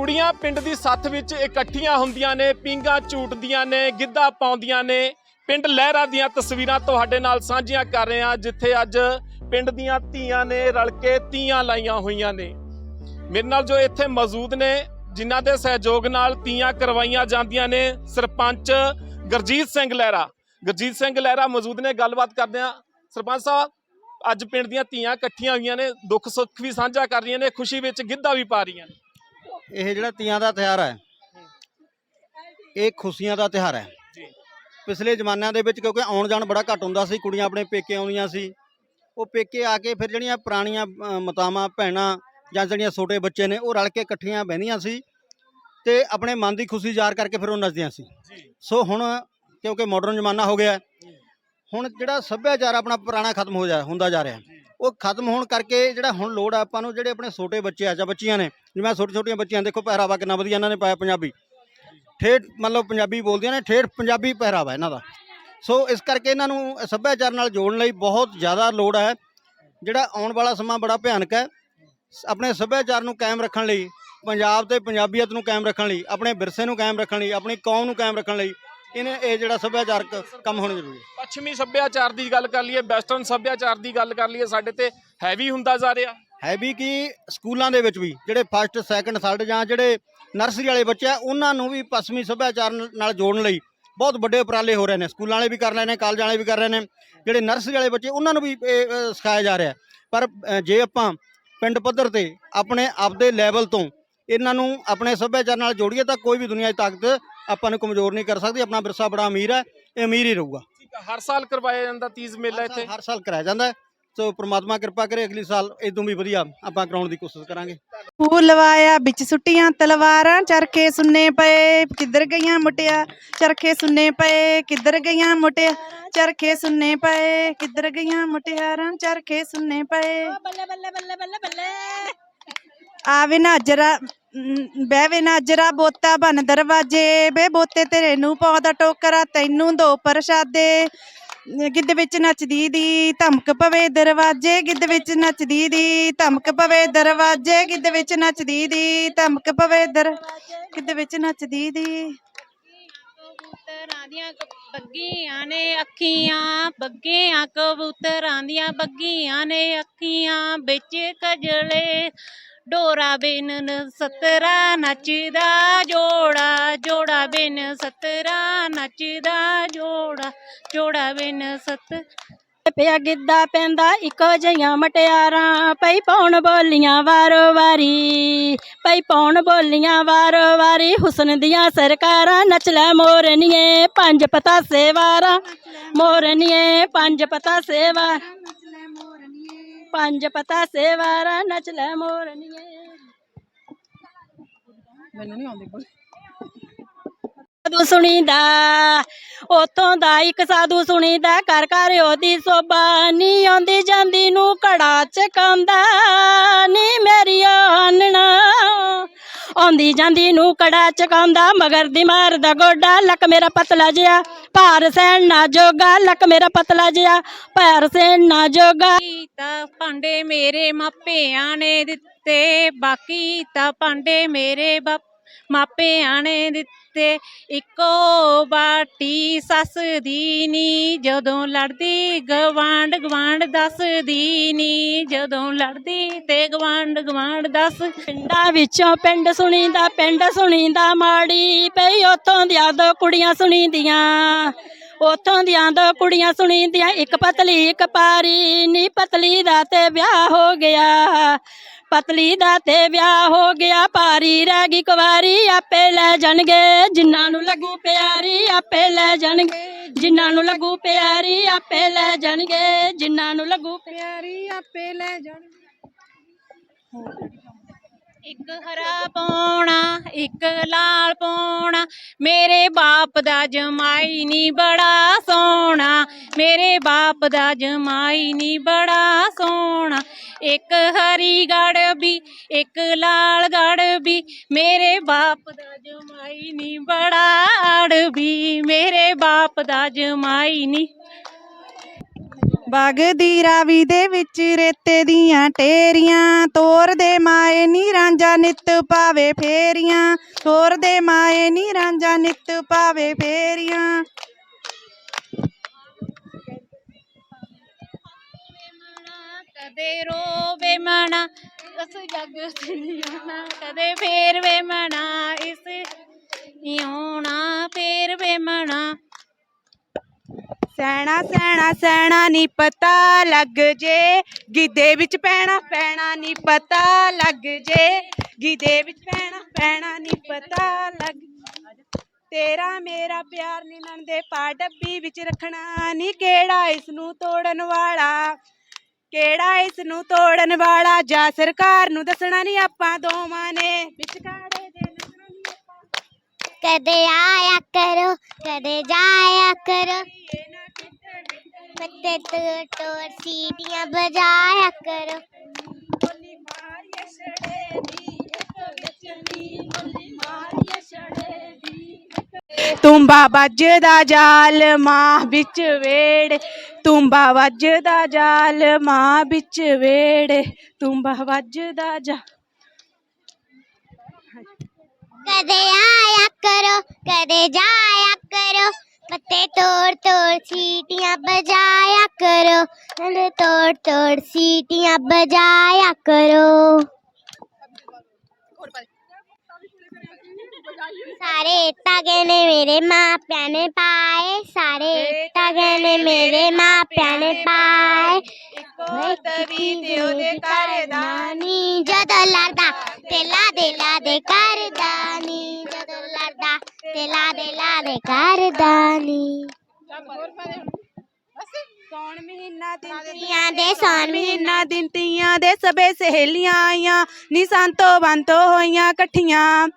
ਕੁੜੀਆਂ ਪਿੰਡ ਦੀ ਸੱਥ ਵਿੱਚ ਇਕੱਠੀਆਂ ਹੁੰਦੀਆਂ ਨੇ, ਪੀਂਘਾਂ ਝੂਟਦੀਆਂ ਨੇ, ਗਿੱਧਾ ਪਾਉਂਦੀਆਂ ਨੇ। ਪਿੰਡ ਲਹਿਰਾ ਦੀਆਂ ਤਸਵੀਰਾਂ ਤੁਹਾਡੇ ਨਾਲ ਸਾਂਝੀਆਂ ਕਰ ਰਹੇ ਹਾਂ, ਜਿੱਥੇ ਅੱਜ ਪਿੰਡ ਦੀਆਂ ਧੀਆਂ ਨੇ ਰਲ ਕੇ ਤੀਆਂ ਲਾਈਆਂ ਹੋਈਆਂ ਨੇ। ਮੇਰੇ ਨਾਲ ਜੋ ਇੱਥੇ ਮੌਜੂਦ ਨੇ, ਜਿਨ੍ਹਾਂ ਦੇ ਸਹਿਯੋਗ ਨਾਲ ਤੀਆਂ ਕਰਵਾਈਆਂ ਜਾਂਦੀਆਂ ਨੇ, ਸਰਪੰਚ ਗੁਰਜੀਤ ਸਿੰਘ ਲਹਿਰਾ। ਗੁਰਜੀਤ ਸਿੰਘ ਲਹਿਰਾ ਮੌਜੂਦ ਨੇ, ਗੱਲਬਾਤ ਕਰਦੇ ਹਾਂ। ਸਰਪੰਚ ਸਾਹਿਬ, ਅੱਜ ਪਿੰਡ ਦੀਆਂ ਧੀਆਂ ਇਕੱਠੀਆਂ ਹੋਈਆਂ ਨੇ ਦੁੱਖ ਸੁੱਖ ਵੀ ਸਾਂਝਾ ਕਰ ਰਹੀਆਂ ਨੇ, ਖੁਸ਼ੀ ਵਿੱਚ ਗਿੱਧਾ ਵੀ ਪਾ ਰਹੀਆਂ ਨੇ। ਇਹ ਜਿਹੜਾ ਤੀਆਂ ਦਾ ਤਿਉਹਾਰ ਹੈ ਇਹ ਖੁਸ਼ੀਆਂ ਦਾ ਤਿਉਹਾਰ ਹੈ। ਪਿਛਲੇ ਜ਼ਮਾਨਿਆਂ ਦੇ ਵਿੱਚ ਕਿਉਂਕਿ ਆਉਣ ਜਾਣ ਬੜਾ ਘੱਟ ਹੁੰਦਾ ਸੀ ਕੁੜੀਆਂ ਆਪਣੇ ਪੇਕੇ ਆਉਂਦੀਆਂ ਸੀ। ਉਹ ਪੇਕੇ ਆ ਕੇ ਫਿਰ ਜਿਹੜੀਆਂ ਪੁਰਾਣੀਆਂ ਮਾਤਾਵਾਂ ਭੈਣਾਂ ਜਾਂ ਜਿਹੜੀਆਂ ਛੋਟੇ ਬੱਚੇ ਨੇ ਉਹ ਰਲ ਕੇ ਇਕੱਠੀਆਂ ਬਹਿੰਦੀਆਂ ਸੀ ਤੇ ਆਪਣੇ ਮਨ ਦੀ ਖੁਸ਼ੀ ਜ਼ਾਹਰ ਕਰਕੇ ਫਿਰ ਉਹ ਨੱਚਦੀਆਂ ਸੀ। ਸੋ ਹੁਣ ਕਿਉਂਕਿ ਮਾਡਰਨ ਜ਼ਮਾਨਾ ਹੋ ਗਿਆ ਹੁਣ ਜਿਹੜਾ ਸੱਭਿਆਚਾਰ ਆਪਣਾ ਪੁਰਾਣਾ ਖਤਮ ਹੋ ਜਾ ਹੁੰਦਾ ਜਾ ਰਿਹਾ। ਉਹ ਖਤਮ ਹੋਣ ਕਰਕੇ ਜਿਹੜਾ ਹੁਣ ਲੋੜ ਆ ਆਪਾਂ ਨੂੰ, ਜਿਹੜੇ ਆਪਣੇ ਛੋਟੇ ਬੱਚੇ ਆ ਜਾਂ ਬੱਚੀਆਂ ਨੇ, ਜਿਵੇਂ ਛੋਟੀ ਛੋਟੀਆਂ ਬੱਚੀਆਂ, ਦੇਖੋ ਪਹਿਰਾਵਾ ਕਿੰਨਾ ਵਧੀਆ ਇਹਨਾਂ ਨੇ ਪਾਇਆ ਪੰਜਾਬੀ। ਠੇਠ ਮਤਲਬ ਪੰਜਾਬੀ ਬੋਲਦੀਆਂ ਨੇ, ਠੇਠ ਪੰਜਾਬੀ ਪਹਿਰਾਵਾ ਇਹਨਾਂ ਦਾ। ਸੋ ਇਸ ਕਰਕੇ ਇਹਨਾਂ ਨੂੰ ਸੱਭਿਆਚਾਰ ਨਾਲ ਜੋੜਨ ਲਈ ਬਹੁਤ ਜ਼ਿਆਦਾ ਲੋੜ ਹੈ। ਜਿਹੜਾ ਆਉਣ ਵਾਲਾ ਸਮਾਂ ਬੜਾ ਭਿਆਨਕ ਹੈ। ਸ- ਆਪਣੇ ਸੱਭਿਆਚਾਰ ਨੂੰ ਕਾਇਮ ਰੱਖਣ ਲਈ, ਪੰਜਾਬ ਤੇ ਪੰਜਾਬੀਅਤ ਨੂੰ ਕਾਇਮ ਰੱਖਣ ਲਈ, ਆਪਣੇ ਵਿਰਸੇ ਨੂੰ ਕਾਇਮ ਰੱਖਣ ਲਈ, ਆਪਣੀ ਕੌਮ ਨੂੰ ਕਾਇਮ ਰੱਖਣ ਲਈ ਇਹਨੇ ਇਹ ਜਿਹੜਾ ਸੱਭਿਆਚਾਰਕ ਕੰਮ ਹੋਣਾ ਜ਼ਰੂਰੀ ਹੈ। ਪੱਛਮੀ ਸੱਭਿਆਚਾਰ ਦੀ ਗੱਲ ਕਰ ਲਈਏ ਵੈਸਟਰਨ ਸੱਭਿਆਚਾਰ ਦੀ ਗੱਲ ਕਰ ਲਈਏ ਸਾਡੇ ਤੇ ਹੈਵੀ ਹੁੰਦਾ ਜਾ ਰਿਹਾ। ਹੈ ਵੀ ਕਿ? ਸਕੂਲਾਂ ਦੇ ਵਿੱਚ ਵੀ ਜਿਹੜੇ ਫਸਟ ਸੈਕੰਡ ਥਰਡ ਜਾਂ ਜਿਹੜੇ ਨਰਸਰੀ ਵਾਲੇ ਬੱਚੇ ਆ ਉਹਨਾਂ ਨੂੰ ਵੀ ਪੱਛਮੀ ਸੱਭਿਆਚਾਰ ਨਾਲ ਜੋੜਨ ਲਈ ਬਹੁਤ ਵੱਡੇ ਉਪਰਾਲੇ ਹੋ ਰਹੇ ਨੇ। ਸਕੂਲਾਂ ਵਾਲੇ ਵੀ ਕਰ ਰਹੇ ਨੇ ਕਾਲਜਾਂ ਵਾਲੇ ਵੀ ਕਰ ਰਹੇ ਨੇ। ਜਿਹੜੇ ਨਰਸਰੀ ਵਾਲੇ ਬੱਚੇ ਉਹਨਾਂ ਨੂੰ ਵੀ ਸਿਖਾਇਆ ਜਾ ਰਿਹਾ। ਪਰ ਜੇ ਆਪਾਂ ਪਿੰਡ ਪੱਧਰ ਤੇ ਆਪਣੇ ਆਪਦੇ ਲੈਵਲ ਤੋਂ ਇਹਨਾਂ ਨੂੰ ਆਪਣੇ ਸੱਭਿਆਚਾਰ ਨਾਲ ਜੋੜੀਏ ਤਾਂ ਕੋਈ ਵੀ ਦੁਨੀਆ ਦੀ ਤਾਕਤ ਆਪਾਂ ਨੂੰ ਕਮਜ਼ੋਰ ਨਹੀਂ ਕਰ ਸਕਦੀ ਆਪਣਾ ਵਿਰਸਾ ਬੜਾ ਅਮੀਰ ਹੈ ਇਹ ਅਮੀਰ ਹੀ ਰਹੂਗਾ। ਠੀਕ ਹੈ ਹਰ ਸਾਲ ਕਰਵਾਇਆ ਜਾਂਦਾ ਤੀਜ ਮੇਲਾ ਇੱਥੇ? ਹਰ ਸਾਲ ਕਰਾਇਆ ਜਾਂਦਾ ਹੈ। ਸੋ ਪ੍ਰਮਾਤਮਾ ਕਿਰਪਾ ਕਰੇ ਅਗਲੀ ਸਾਲ ਇਦੋਂ ਵੀ ਵਧੀਆ ਆਪਾਂ ਕਰਾਉਣ ਦੀ ਕੋਸ਼ਿਸ਼ ਕਰਾਂਗੇ। ਫੂਲ ਲਵਾਇਆ ਵਿੱਚ ਸੁੱਟੀਆਂ ਤਲਵਾਰਾਂ ਚਰਖੇ ਸੁੰਨੇ ਪਏ ਕਿੱਧਰ ਗਈਆਂ ਮੁਟਿਆ? ਚਰਖੇ ਸੁੰਨੇ ਪਏ ਕਿੱਧਰ ਗਈਆਂ ਮੁਟਿਆ? ਚਰਖੇ ਸੁੰਨੇ ਪਏ ਕਿੱਧਰ ਗਈਆਂ ਮੁਟਿਆਰਾਂ ਚਰਖੇ ਸੁੰਨੇ ਪਏ। ਬੱਲੇ ਬੱਲੇ ਬੱਲੇ ਬੱਲੇ ਬੱਲੇ। ਆਵੇ ਨਾਜਰਾ ਬਹਿਵੇ ਨਾਜਰਾ ਬੋਤਾ ਬਨ ਦਰਵਾਜੇ ਬੇ ਬੋਤੇ ਤੇਰੇ ਨੂੰ ਪਾਉਂਦਾ ਟੋਕਰਾ, ਤੈਨੂੰ ਦੋ ਪ੍ਰਸ਼ਾਦੇ। ਗਿੱਧ ਵਿੱਚ ਨੱਚਦੀ ਦੀ ਧਮਕ ਪਵੇ ਦਰਵਾਜੇ ਗਿੱਧ ਵਿੱਚ ਨੱਚਦੀ ਦੀ ਧਮਕ ਪਵੇ ਦਰਵਾਜੇ ਗਿੱਧ ਵਿੱਚ ਨੱਚਦੀ ਦੀ ਧਮਕ ਪਵੇ ਦਰ ਗਿੱਧ ਵਿੱਚ ਨੱਚਦੀ ਦੀ। ਕਬੂਤਰਾਂ ਦੀਆਂ ਬੱਗੀਆਂ ਨੇ ਅੱਖੀਆਂ, ਬੱਗੀਆਂ ਕਬੂਤਰਾਂ ਦੀਆਂ ਬੱਗੀਆਂ ਨੇ ਅੱਖੀਆਂ ਵਿੱਚ ਕਜਲੇ ਡੋਰਾ ਬਿਨ ਨ- ਸਤਰਾ ਨੱਚਦਾ ਜੋੜਾ ਜੋੜਾ ਬਿਨ ਸਤਰਾ ਨੱਚਦਾ ਜੋੜਾ ਜੋੜਾ ਬਿਨ ਸਤ। ਪਿਆ ਗਿੱਧਾ ਪੈਂਦਾ ਇੱਕੋ ਜਿਹੀਆਂ ਮਟਿਆਰਾਂ, ਪਈ ਪੌਣ ਬੋਲੀਆਂ ਵਾਰੋ ਵਾਰੀ, ਪਈ ਪਾਉਣ ਬੋਲੀਆਂ ਵਾਰੋ ਵਾਰੀ, ਹੁਸਨ ਦੀਆਂ ਸਰਕਾਰਾਂ, ਨੱਚ ਲੈ ਮੋਰਨੀਏ, ਪੰਜ ਪਤਾ ਸੇਵਾਰਾਂ ਮੋਰਨੀਏ, ਪੰਜ ਪਤਾ ਸੇਵਾ ਪੰਜ ਪਤਾ ਸੇਵਾਰਾਂ ਨੱਚ ਲੈ ਮੋਰਨੀਏ ਮੈਨੂੰ ਨਹੀਂ ਆਉਂਦੀ ਸਾਧੂ ਸੁਣੀਦਾ ਉਥੋਂ ਦਾ ਇੱਕ ਸਾਧੂ ਸੁਣੀਦਾ ਕਰ ਕਰ ਉਹਦੀ ਸੋਭਾ ਨੀ ਆਉਂਦੀ ਜਾਂਦੀ ਨੂੰ ਘੜਾ ਚਕਾਉਂਦਾ ਨੀ ਆਨਣਾ ਆਉਂਦੀ ਜਾਂਦੀ ਨੂੰ ਕੜਾ ਚਕਾਉਂਦਾ, ਮਗਰ ਦੀ ਮਾਰਦਾ ਗੋਡਾ ਲੱਕ ਮੇਰਾ ਪਤਲਾ ਜਿਆ ਭਾਰ ਸੈਣ ਨਾ ਜੋਗਾ, ਲੱਕ ਮੇਰਾ ਪਤਲਾ ਜਿਆ ਭਾਰ ਸੈਣ ਨਾ ਜੋਗਾ। ਤਾਂ ਭਾਂਡੇ ਮੇਰੇ ਮਾਪਿਆਂ ਨੇ ਦਿੱਤੇ, ਬਾਕੀ ਤਾਂ ਭਾਂਡੇ ਮੇਰੇ ਬਾਪ ਮਾਪਿਆਂ ਨੇ ਦਿੱਤੇ, ਇੱਕੋ ਬਾਟੀ ਸੱਸ ਦੀ ਨੀ, ਜਦੋਂ ਲੜਦੀ ਗਵਾਂਡ ਗਵਾਂਡ ਦੱਸਦੀ ਨੀ, ਜਦੋਂ ਲੜਦੀ ਤੇ ਗਵਾਂਡ ਗਵਾਂਡ ਦੱਸ। ਪਿੰਡਾਂ ਵਿੱਚੋਂ ਪਿੰਡ ਸੁਣੀਦਾ ਪਿੰਡ ਸੁਣੀਦਾ ਮਾੜੀ ਪਈ, ਉਥੋਂ ਦੀਆਂ ਦੋ ਕੁੜੀਆਂ ਸੁਣੀਦੀਆਂ। ਉਥੋਂ ਦੀਆਂ ਦੋ ਕੁੜੀਆਂ ਸੁਣੀਦੀਆਂ, ਇੱਕ ਪਤਲੀ ਇੱਕ ਪਾਰੀ, ਨੀ ਪਤਲੀ ਦਾ ਤੇ ਵਿਆਹ ਹੋ ਗਿਆ। ਪਤਲੀ ਦਾ ਤੇ ਵਿਆਹ ਹੋ ਗਿਆ, ਭਾਰੀ ਰਹਿ ਗਈ ਕੁਵਾਰੀ, ਆਪੇ ਲੈ ਜਾਣਗੇ। ਜਿਨ੍ਹਾਂ ਨੂੰ ਲੱਗੂ ਪਿਆਰੀ, ਆਪੇ ਲੈ ਜਾਣਗੇ। ਜਿਨ੍ਹਾਂ ਨੂੰ ਲੱਗੂ ਪਿਆਰੀ, ਆਪੇ ਲੈ ਜਾਣਗੇ। ਜਿਨ੍ਹਾਂ ਨੂੰ ਲੱਗੂ ਪਿਆਰੀ, ਆਪੇ ਲੈ ਜਾਣਗੇ। ਇੱਕ ਹਰਾ ਪਾਉਣਾ ਇੱਕ ਲਾਲ ਪਾਉਣਾ ਮੇਰੇ ਬਾਪ ਦਾ ਜਮਾਈ ਨੀ ਬੜਾ ਸੋਹਣਾ। ਮੇਰੇ ਬਾਪ ਦਾ ਜਮਾਈ ਨੀ ਬੜਾ ਸੋਹਣਾ। ਇੱਕ ਹਰੀ ਗੜ ਵੀ, ਇੱਕ ਲਾਲ ਗੜ ਵੀ, ਮੇਰੇ ਬਾਪ ਦਾ ਜਮਾਈ ਨੀ, ਬੜਾ ਅੜ ਵੀ, ਮੇਰੇ ਬਾਪ ਦਾ ਜਮਾਈ ਨੀ। ਵਗਦੀ ਰਾਵੀ ਦੇ ਵਿੱਚ ਰੇਤੇ ਦੀਆਂ ਟੇਰੀਆਂ, ਤੋਰ ਦੇ ਮਾਏ ਨੀ ਰਾਂਝਾ ਨਿੱਤ ਪਾਵੇ ਫੇਰੀਆਂ, ਤੋਰ ਦੇ ਮਾਏ ਨੀ ਰਾਂਝਾ ਨਿੱਤ ਪਾਵੇ ਫੇਰੀਆਂ। ਕਦੇ ਰੋਵੇ ਮਣਾ ਇਸ ਜੱਗ ਸੁਣੀਣਾ ਕਦੇ ਫੇਰ ਵੇ ਮਣਾ, ਇਸ ਯੋਣਾ ਫੇਰ ਵੇ ਮਣਾ। ਸੈਣਾ ਸੈਣਾ ਸੈਣਾ ਨੀ ਪਤਾ ਲੱਗ ਜੇ ਗਿੱਦੇ ਵਿੱਚ ਪੈਣਾ ਪੈਣਾ ਨੀ ਪਤਾ ਲੱਗ ਜੇ। ਗਿੱਦੇ ਵਿੱਚ ਪੈਣਾ ਪੈਣਾ ਨੀ ਪਤਾ ਲੱਗ ਤੇਰਾ ਮੇਰਾ ਪਿਆਰ ਨੀ ਨੰਦੇ ਪਾ ਡੱਬੀ ਵਿੱਚ ਰੱਖਣਾ ਨੀ ਕਿਹੜਾ, ਇਸ ਨੂੰ ਤੋੜਨ ਵਾਲਾ। ਕਿਹੜਾ ਇਸ ਨੂੰ ਤੋੜਨ ਵਾਲਾ? ਜਾਂ ਸਰਕਾਰ ਨੂੰ ਦੱਸਣਾ ਨਹੀਂ ਆਪਾਂ ਦੋਵਾਂ ਨੇ? ਵਿਚਕਾਰੇ ਦੇ ਨੱਚਣਾ ਨੀ ਆਪਾਂ। ਕਦੇ ਆਇਆ ਕਰੋ ਕਦੇ ਜਾਇਆ ਕਰੋ। ਬੱਤੇ ਤੋੜ ਤੋੜ ਸੀਟੀਆਂ ਬਜਾਇਆ ਕਰੋ। ਬੋਲੀ ਮਾਰੀਏ ਛੜੇ ਦੀ ਇੱਕ ਵਿਚਨੀ ਬੋਲੀ ਮਾਰੀਏ ਛੜੇ ਦੀ। ਤੁੰਬਾ ਵੱਜਦਾ ਜਾਲ ਮਾਂ ਵਿੱਚ ਵੇੜੇ ਤੁੰਬਾ ਵੱਜਦਾ ਜਾਲ ਮਾਂ ਵਿੱਚ ਵੇੜੇ ਤੁੰਬਾ ਵੱਜਦਾ ਜਾ ਕਦੇ ਆਇਆ ਕਰੋ ਕਦੇ ਜਾਇਆ ਕਰੋ ਪੱਤੇ ਤੋੜ ਤੋੜ ਸੀਟੀਆਂ ਬਜਾਇਆ ਕਰੋ ਬੱਤੇ ਤੋੜ ਤੋੜ ਸੀਟੀਆਂ ਬਜਾਇਆ ਕਰੋ। ਸਾਰੇ ਤਾਗੇ ਨੇ ਮੇਰੇ ਮਾਪਿਆਂ ਨੇ ਪਾਏ ਸਾਰੇ ਤਾਗੇ ਨੇ ਮੇਰੇ ਮਾਪਿਆਂ ਨੇ ਪਾਏ। ਇੱਕੋ ਤਵੀ ਤੇ ਉਹਦੇ ਘਰ ਦਾ ਨੀ ਜਦੋਂ ਲੜਦਾ ਤੇ ਲਾ ਦੇ ਲਾ ਦੇ ਕਰਦਾ ਨੀ ਜਦੋਂ ਲੜਦਾ ਤੇ ਲਾ ਦੇ ਲਾ ਦੇ ਕਰਦਾ ਨੀ ਸੌਣ ਮਹੀਨਾ ਦਿੰਦੀਆਂ ਤੀਆਂ ਦੇ ਸੌਣ ਮਹੀਨਾ। ਦੇ ਸਭੇ ਸਹੇਲੀਆਂ ਆਈਆਂ ਨੀ ਸੰਤੋ ਬੰਤੋ ਹੋਈਆਂ ਇਕੱਠੀਆਂ।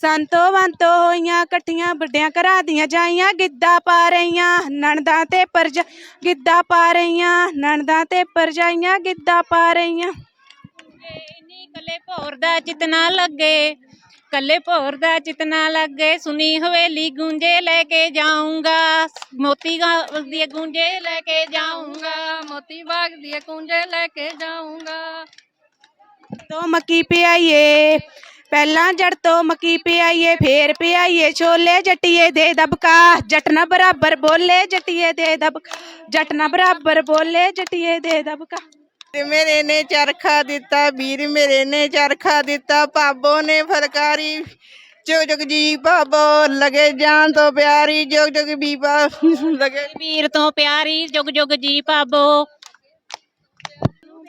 ਸੰਤੋ ਬੰਤੋ ਹੋਈਆਂ ਇਕੱਠੀਆਂ ਵੱਡਿਆਂ ਘਰਾਂ ਦੀਆਂ ਜਾਈਆਂ ਗਿੱਧਾ ਪਾ ਰਹੀਆਂ ਨਣਦਾਂ ਤੇ ਪਰਜਾ ਗਿੱਧਾ ਪਾ ਰਹੀਆਂ ਨਣਦਾਂ ਤੇ ਪਰਜਾਈਆਂ ਗਿੱਧਾ ਪਾ ਰਹੀਆਂ। ਨੀ ਕੱਲੇ ਭੌਰ ਦਾ ਚਿਤਨਾ ਲੱਗੇ ਕੱਲੇ ਭੌਰ ਦਾ ਚਿਤਨਾ ਲੱਗੇ ਸੁਨੀ ਹਵੇਲੀ ਗੂੰਜੇ ਲੈ ਕੇ ਜਾਊਂਗਾ ਮੋਤੀ ਗਾ- ਦੀ ਗੂੰਜੇ ਲੈ ਕੇ ਜਾਊਂਗਾ ਮੋਤੀ ਬਾਗ ਦੀ ਗੂੰਜੇ ਲੈ ਕੇ ਜਾਊਂਗਾ। ਤੋਂ ਮੱਕੀ ਪਿਆਈਏ ਪਹਿਲਾਂ ਜੜ ਤੋਂ ਮੱਕੀ ਪਿਆਈਏ ਫੇਰ ਪਿਆਈਏ ਛੋਲੇ ਜੱਟੀਏ ਦੇ ਦਬਕਾ। ਜੱਟ ਨਾ ਬਰਾਬਰ ਬੋਲੇ ਜੱਟੀਏ ਦੇ ਦਬਕਾ। ਜੱਟ ਨਾ ਬਰਾਬਰ ਬੋਲੇ ਜੱਟੀਏ ਦੇ ਦਬਕਾ। ਵੀਰ ਮੇਰੇ ਨੇ ਚਰਖਾ ਦਿੱਤਾ ਵੀਰ ਮੇਰੇ ਨੇ ਚਰਖਾ ਦਿੱਤਾ। ਪਾਬੋ ਨੇ ਫਲਕਾਰੀ ਜੁਗ ਜੁਗ ਜੀ ਪਾਬੋ ਲਗੇ ਜਾਨ ਤੋਂ ਪਿਆਰੀ ਜੁਗ ਜੁਗ ਬੀਬਾ ਲਗੇ ਵੀਰ ਤੋਂ ਪਿਆਰੀ ਜੁਗ ਜੁਗ ਜੀ ਪਾਬੋ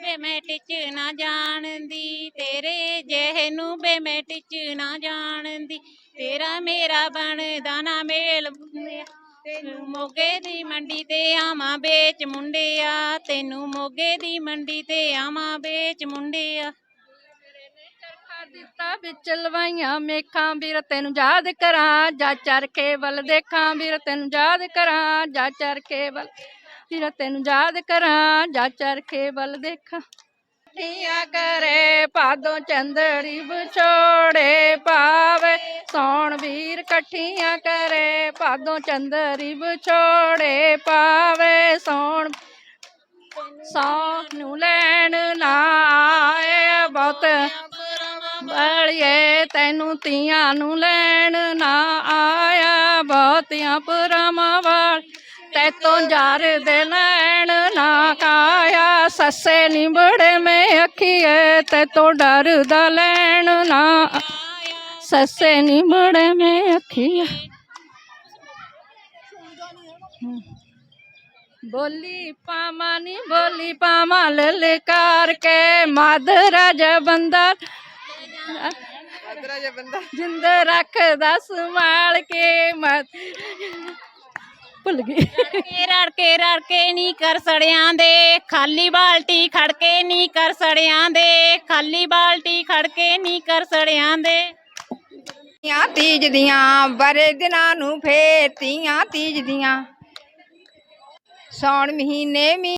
ਬੇ ਮੈਂ ਟਿਚ ਨਾ ਜਾਣਦੀ, ਤੇਰੇ ਜਿਹੇ ਨੂੰ ਬੇ ਮੈਂ ਟਿਚ ਨਾ ਜਾਣਦੀ। ਤੇਰਾ ਮੇਰਾ ਬਣਦਾ ਨਾ ਮੇਲ ਤੈਨੂੰ ਮੋਗੇ ਦੀ ਮੰਡੀ ਤੇ ਆਵਾਂ ਵੇਚ ਮੁੰਡਿਆ। ਤੈਨੂੰ ਮੋਗੇ ਦੀ ਮੰਡੀ ਤੇ ਆਵਾਂ ਵੇਚ ਮੁੰਡਿਆ। ਦਿੱਤਾ ਵਿੱਚ ਲਵਾਈਆਂ ਮੇਖਾਂ ਵੀਰ, ਤੈਨੂੰ ਯਾਦ ਕਰਾਂ। ਜਾ ਚਰਖੇ ਵੱਲ ਦੇਖਾਂ ਵੀਰ, ਤੈਨੂੰ ਯਾਦ ਕਰਾਂ। ਜਾ ਚਰਖੇ ਵੱਲ ਵੀਰ ਤੈਨੂੰ ਯਾਦ ਕਰਾਂ, ਜਾ ਚਰਖੇ ਵੱਲ ਦੇਖਾਂ। ਠੀਆਂ ਕਰੇ ਪਾਦੋਂ ਚੰਦੜੀ ਵਿਛੋੜੇ ਪਾਵੇ, ਸੌਣ ਵੀਰ ਇਕੱਠੀਆਂ ਕਰੇ ਭਾਦੋਂ ਚੰਦਰੀ ਵਿਛੋੜੇ ਪਾਵੇ, ਸੌਣ ਸੌ ਨੂੰ ਲੈਣ ਨਾ ਆਏ ਬਹੁਤ ਬੜੀਏ ਤੈਨੂੰ ਤੀਆਂ ਨੂੰ ਲੈਣ ਨਾ ਆਇਆ ਬਹੁਤੀਆਂ ਪੁਰਾਵਾਂ ਵਾਲ ਤੈਤੋਂ ਜਾਰ ਦੇ ਲੈਣ ਨਾ ਕਾਇਆ ਸੱਸੇ ਨਿਬੜੇ ਮੇ ਅੱਖੀਏ ਤੈਤੋਂ ਡਰਦਾ ਲੈਣ ਨਾ ਸੱਸੇ ਨਿਬੜੇ ਮੇ ਅੱਖੀਏ। ਬੋਲੀ ਪਾਮਾ ਨੀ ਬੋਲੀ ਪਾਮਾ ਲਲਕਾਰ ਕੇ ਮਾਦਰਾ ਜ ਬੰਦਾ। ਅਦਰਾ ਜੇ ਬੰਦਾ। ਜਿੰਦ ਰੱਖਦਾ ਸੰਭਾਲ ਕੇ ਮਤ ਭੁੱਲ ਗਈ। ਕੇ ਰੜ ਕੇ ਰੜ ਕੇ ਨਹੀਂ ਕਰ ਸੜਿਆਂ ਦੇ। ਖਾਲੀ ਬਾਲਟੀ ਖੜ ਕੇ ਨਹੀਂ ਕਰ ਸੜਿਆਂ ਦੇ। ਖਾਲੀ ਬਾਲਟੀ ਖੜ ਕੇ ਨਹੀਂ ਕਰ ਸੜਿਆਂ ਦੇ। ਤੀਆਂ ਤੀਜ ਦੀਆਂ ਬਰੇ ਦਿਨਾਂ ਨੂੰ ਫੇਰ ਤੀਆਂ ਤੀਜ ਦੀਆਂ। ਸੌਣ ਮਹੀਨੇ ਮੀ